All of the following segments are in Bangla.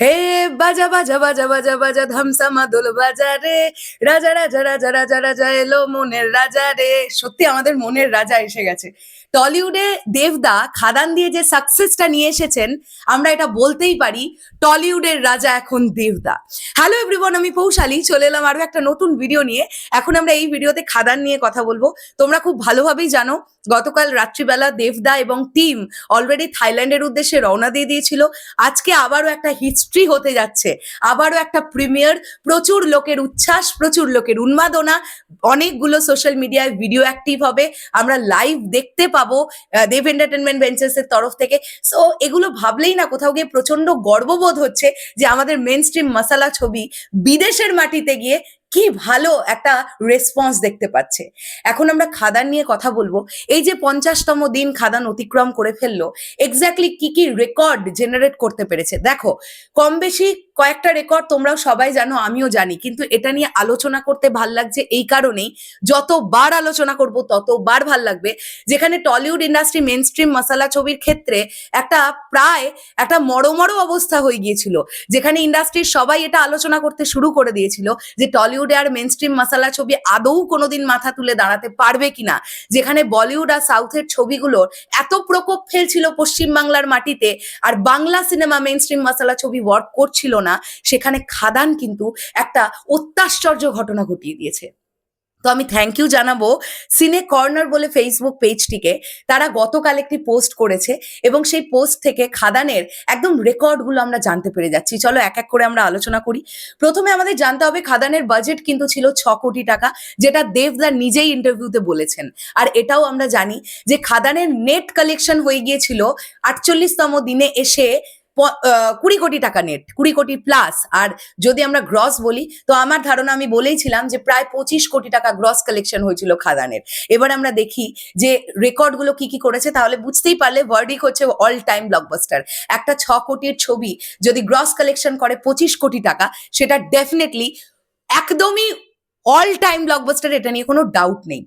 হে বাজা বাজা বাজা বাজা বাজা, ধামসা মাদল বাজা রে। রাজা রাজা রাজা রাজা রাজা এলো মনের রাজা রে। সত্যি আমাদের মনের রাজা এসে গেছে। টলিউডে দেবদা খাদান দিয়ে যে সাকসেসটা নিয়ে এসেছেন, আমরা এটা বলতেই পারি, টলিউডের রাজা এখন দেবদা। হ্যালো এভরিওয়ান আমি পৌশালী, চলে এলাম আরও একটা নতুন ভিডিও নিয়ে। এখন আমরা এই ভিডিওতে খাদান নিয়ে কথা বলব। তোমরা খুব ভালোভাবেই জানো গতকাল রাত্রিবেলা দেবদা এবং টিম অলরেডি থাইল্যান্ডের উদ্দেশ্যে রওনা দিয়ে দিয়েছিল। আজকে আবারও একটা হিস্ট্রি হতে যাচ্ছে। আবারও একটা প্রিমিয়ার প্রচুর লোকের উচ্ছ্বাস, প্রচুর লোকের উন্মাদনা, অনেকগুলো সোশ্যাল মিডিয়ায় ভিডিও অ্যাক্টিভ হবে। আমরা লাইভ দেখতে পাবো দেব এন্টারটেনমেন্ট বেঞ্চেস এর তরফ থেকে। সো এগুলো ভাবলেই না কোথাও গিয়ে প্রচণ্ড গর্ববোধ হচ্ছে যে আমাদের মেন স্ট্রিম মশালা ছবি বিদেশের মাটিতে গিয়ে কি ভালো একটা রেসপন্স দেখতে পাচ্ছে। এখন আমরা খাদান নিয়ে কথা বলব। এই যে পঞ্চাশতম দিন খাদান অতিক্রম করে ফেলল এক্স্যাক্টলি কি কি রেকর্ড জেনারেট করতে পেরেছে? দেখো কম বেশি কয়েকটা রেকর্ড তোমরাও সবাই জানো, আমিও জানি। কিন্তু এটা নিয়ে আলোচনা করতে ভালো লাগছে এই কারণেই যতবার আলোচনা করব ততবার ভালো লাগবে। যেখানে Tollywood industry mainstream masala ছবির ক্ষেত্রে একটা প্রায় একটা মরমর অবস্থা হয়ে গিয়েছিল। যেখানে ইন্ডাস্ট্রির সবাই এটা আলোচনা করতে শুরু করে দিয়েছিল যে টলিউডে আর মেন স্ট্রিম মশালা ছবি আদৌ কোনোদিন মাথা তুলে দাঁড়াতে পারবে কিনা। যেখানে বলিউড আর সাউথের ছবিগুলোর এত প্রকোপ ফেলছিল পশ্চিমবাংলার মাটিতে, আর Bangla cinema mainstream masala ছবি ওয়ার্ক করছিল না সেখানে খাদান কিন্তু একটা অত্যাশ্চর্য ঘটনা ঘটিয়ে দিয়েছে। তো আমি থ্যাংক ইউ জানাব সিনে কর্নার বলে ফেসবুক পেজটিকে তারা গতকাল একটি পোস্ট করেছে এবং সেই পোস্ট থেকে খাদানের একদম রেকর্ডগুলো আমরা জানতে পেরে যাচ্ছি। চলো এক এক করে আমরা আলোচনা করি। প্রথমে আমাদের জানতে হবে খাদানের বাজেট কিন্তু ছিল ছ কোটি টাকা, যেটা দেবদা নিজেই ইন্টারভিউতে বলেছেন। আর এটাও আমরা জানি যে খাদানের নেট কালেকশন হয়ে গিয়েছিল আটচল্লিশতম দিনে এসে কুড়ি কোটি টাকা নেট কুড়ি কোটি প্লাস আর যদি আমরা গ্রস বলি, তো আমার ধারণা আমি বলেইছিলাম যে প্রায় পঁচিশ কোটি টাকা গ্রস কালেকশন হয়েছিল খাদানের এবার আমরা দেখি যে রেকর্ডগুলো কি কি করেছে, তাহলে বুঝতেই পারলে ভার্ডিক হচ্ছে অল টাইম ব্লকবাস্টার একটা ছ কোটির ছবি যদি গ্রস কালেকশন করে পঁচিশ কোটি টাকা, সেটা ডেফিনেটলি একদমই অল টাইম ব্লকবাস্টার এটা নিয়ে কোনো ডাউট নেই।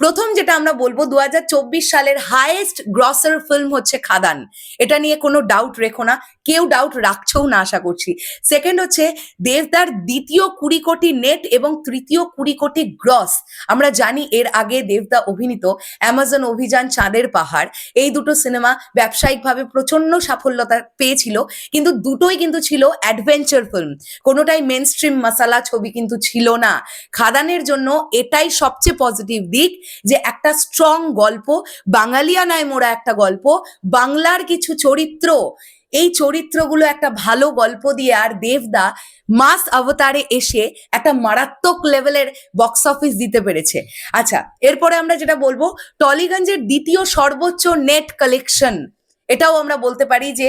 প্রথম যেটা আমরা বলব দু হাজার চব্বিশ সালের হাইয়েস্ট গ্রসার ফিল্ম হচ্ছে খাদান। এটা নিয়ে কোনো ডাউট রেখো না, কেউ ডাউট রাখছেও না আশা করছি। সেকেন্ড হচ্ছে, দেবদার দ্বিতীয় কুড়ি কোটি নেট এবং তৃতীয় কুড়ি কোটি গ্রস আমরা জানি এর আগে দেবদা অভিনীত অ্যামাজন অভিযান চাঁদের পাহাড়। এই দুটো সিনেমা ব্যবসায়িকভাবে প্রচণ্ড সাফল্যতা পেয়েছিল, কিন্তু দুটোই কিন্তু ছিল অ্যাডভেঞ্চার ফিল্ম কোনোটাই মেন স্ট্রিম মশালা ছবি কিন্তু ছিল না। খাদানের জন্য এটাই সবচেয়ে পজিটিভ দিক। যে একটা স্ট্রং গল্প বাঙালিয়ানায় মোড়া একটা গল্প, বাংলার কিছু চরিত্র। এই চরিত্রগুলো একটা ভালো গল্প দিয়ে আর দেবদা মাস অবতারে এসে একটা মারাত্মক লেভেলের বক্স অফিস দিতে পেরেছে। আচ্ছা এরপরে আমরা যেটা বলব, টলিগঞ্জের দ্বিতীয় সর্বোচ্চ নেট কালেকশন এটাও আমরা বলতে পারি যে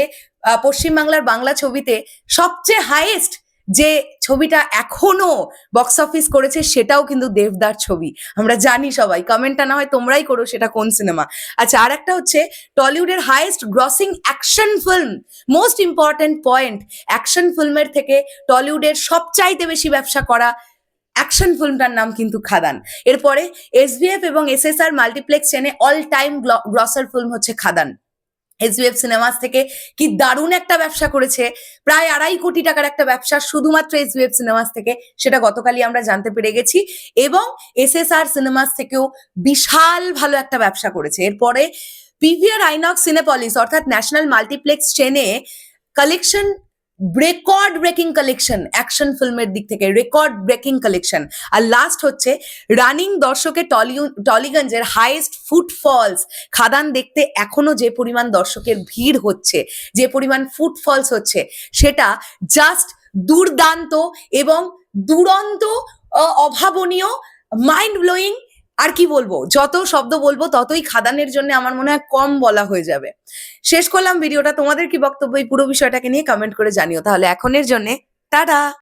পশ্চিমবাংলার বাংলা ছবিতে সবচেয়ে হাইয়েস্ট যে ছবিটা এখনও বক্স অফিস করেছে সেটাও কিন্তু দেবদার ছবি। আমরা জানি সবাই কমেন্টটা না হয় তোমরাই করো সেটা কোন সিনেমা আচ্ছা আর একটা হচ্ছে টলিউডের highest grossing action film most important point action ফিল্মের থেকে টলিউডের সবচাইতে বেশি ব্যবসা করা অ্যাকশন ফিল্মটার নাম কিন্তু খাদান। এরপরে এসবিএফ এবং এসএসআর মাল্টিপ্লেক্স চেনে অল টাইম গ্রসার ফিল্ম হচ্ছে খাদান। এসবিএফ সিনেমাস থেকে কি দারুণ একটা ব্যবসা করেছে। প্রায় আড়াই কোটি টাকার একটা ব্যবসা শুধুমাত্র এসবিএফ সিনেমাস থেকে, সেটা গতকালই আমরা জানতে পেরে গেছি। এবং এসএসআর সিনেমাস থেকেও বিশাল ভালো একটা ব্যবসা করেছে। এরপরে পিভিআর আইনক্স সিনেপলিস অর্থাৎ ন্যাশনাল মাল্টিপ্লেক্স চেনে collection record breaking collection action ফিল্মের দিক থেকে রেকর্ড ব্রেকিং কালেকশন আর লাস্ট হচ্ছে রানিং দর্শকের টলিউ, টলিগঞ্জের হাইয়েস্ট ফুটফলস খাদান দেখতে এখনও যে পরিমাণ দর্শকের ভিড় হচ্ছে, যে পরিমাণ ফুটফলস হচ্ছে, সেটা জাস্ট দুর্দান্ত এবং দুরন্ত অভাবনীয় মাইন্ড ব্লোয়িং আর কি বলব? যত শব্দ বলব, ততই খাদানের জন্য আমার মনে হয় কম বলা হয়ে যাবে। শেষ করলাম ভিডিওটা। তোমাদের কি বক্তব্য এই পুরো বিষয়টাকে নিয়ে কমেন্ট করে জানিও। তাহলে এখনের জন্য, টাটা!